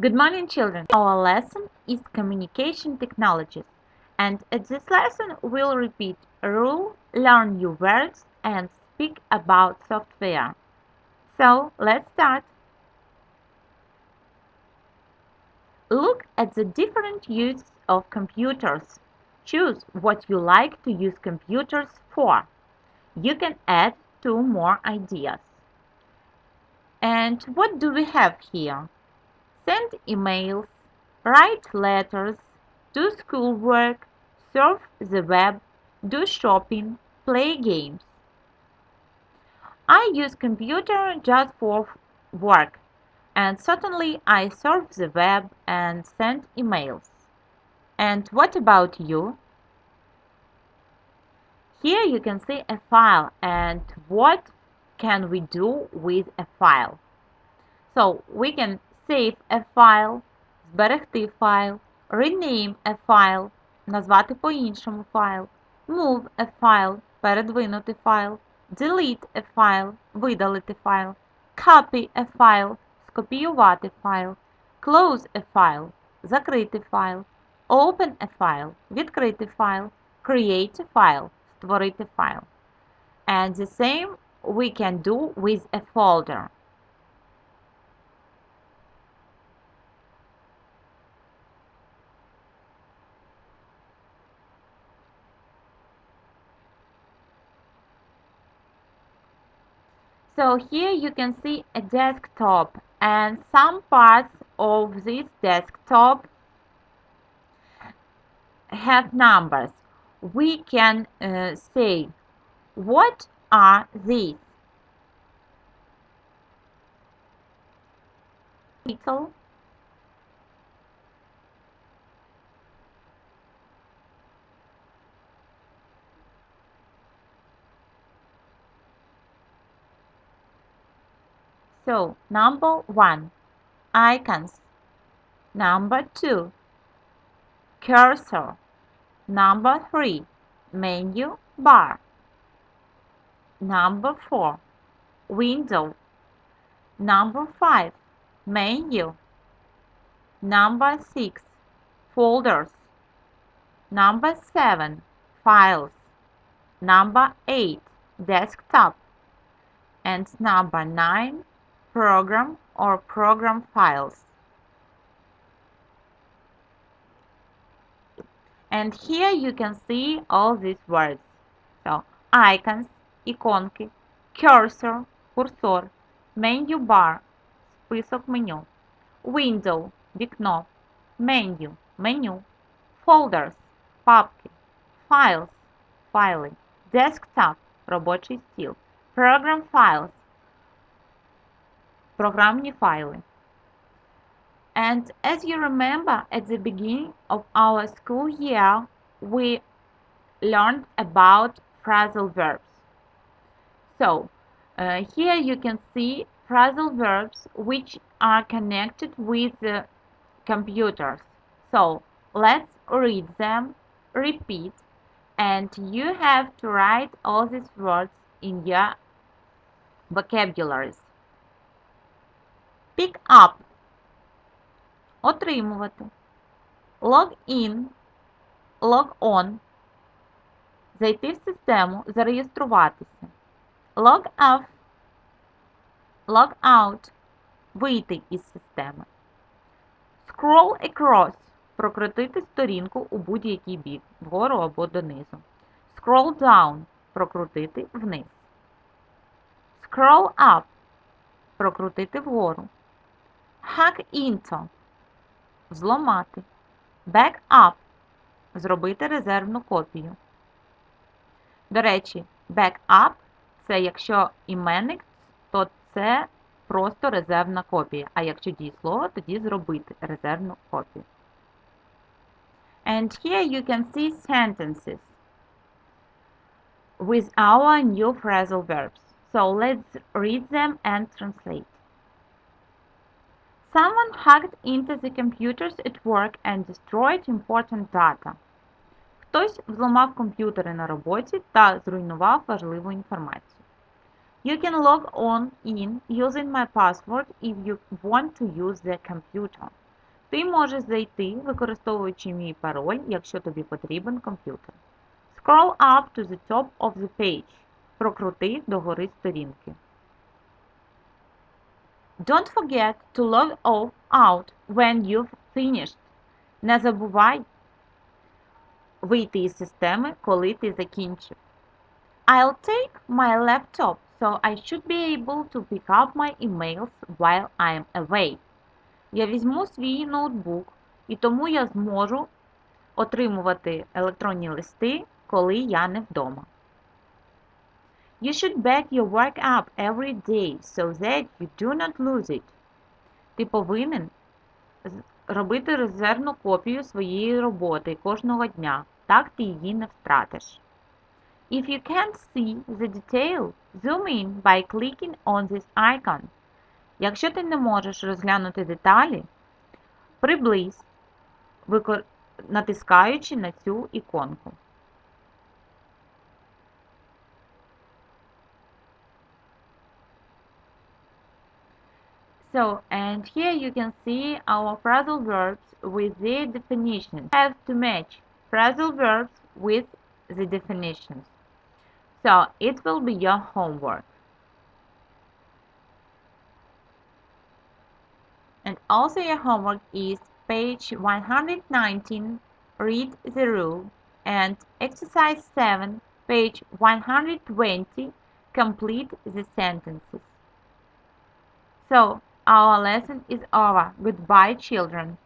Good morning, children. Our lesson is communication technologies, and at this lesson we'll repeat rule, learn new words, and speak about software. So let's start. Look at the different uses of computers. Choose what you like to use computers for. You can add two more ideas. And what do we have here? Send emails, write letters, do schoolwork, surf the web, do shopping, play games. I use computer just for work and certainly I surf the web and send emails. And what about you? Here you can see a file and what can we do with a file. So we can save a file, зберегти файл, rename a file, назвати по-іншому файл, move a file, передвинути файл, delete a file, видалити файл, copy a file, скопіювати файл, close a file, закрити файл, open a file, відкрити файл, create a file, створити файл. And the same we can do with a folder. So here you can see a desktop and some parts of this desktop have numbers. We can uh, say what are these? Little So, number one, icons. Number two, cursor. Number three, menu bar. Number four, window. Number five, menu. Number six, folders. Number seven, files. Number eight, desktop. And number nine, program or program files. And here you can see all these words. So, icons, іконки, cursor, курсор, menu bar, список меню, window, вікно, menu, меню, folders, папки, files, файли, desktop, робочий стіл, program files, програмні файли. And as you remember, at the beginning of our school year, we learned about phrasal verbs. So, uh, here you can see phrasal verbs which are connected with the computers. So, let's read them, repeat, and you have to write all these words in your vocabularies. Pick up. Отримувати. Log in. Log on. Зайти в систему. Зареєструватися. Log off. Log out. Вийти із системи. Scroll across. Прокрутити сторінку у будь-який бік, вгору або донизу. Scroll down. Прокрутити вниз. Scroll up. Прокрутити вгору. Hack into – зламати. Back up – зробити резервну копію. До речі, back up – це якщо іменник, то це просто резервна копія. А якщо дієслово, тоді зробити резервну копію. And here you can see sentences with our new phrasal verbs. So let's read them and translate. Someone hacked into the computers at work and destroyed important data. Хтось взламав комп'ютери на роботі та зруйнував важливу інформацію. You can log on in using my password if you want to use the computer. Ти можеш зайти, використовуючи мій пароль, якщо тобі потрібен комп'ютер. Scroll up to the top of the page. Прокрути догори сторінки. Don't forget to log off out when you've finished. Не забувай вийти із системи, коли ти закінчив. I'll take my laptop, so I should be able to pick up my emails while I'm away. Я візьму свій ноутбук, і тому я зможу отримувати електронні листи, коли я не вдома. You should back your work up every day so that you do not lose it. Ти повинен робити резервну копію своєї роботи кожного дня. Так ти її не втратиш. If you can't see the detail, zoom in by clicking on this icon. Якщо ти не можеш розглянути деталі, приблизь, натискаючи на цю іконку. So, and here you can see our phrasal verbs with their definitions. You have to match phrasal verbs with the definitions. So, it will be your homework. And also your homework is page 119, read the rule, and exercise 7, page 120, complete the sentences. So, our lesson is over. Goodbye, children.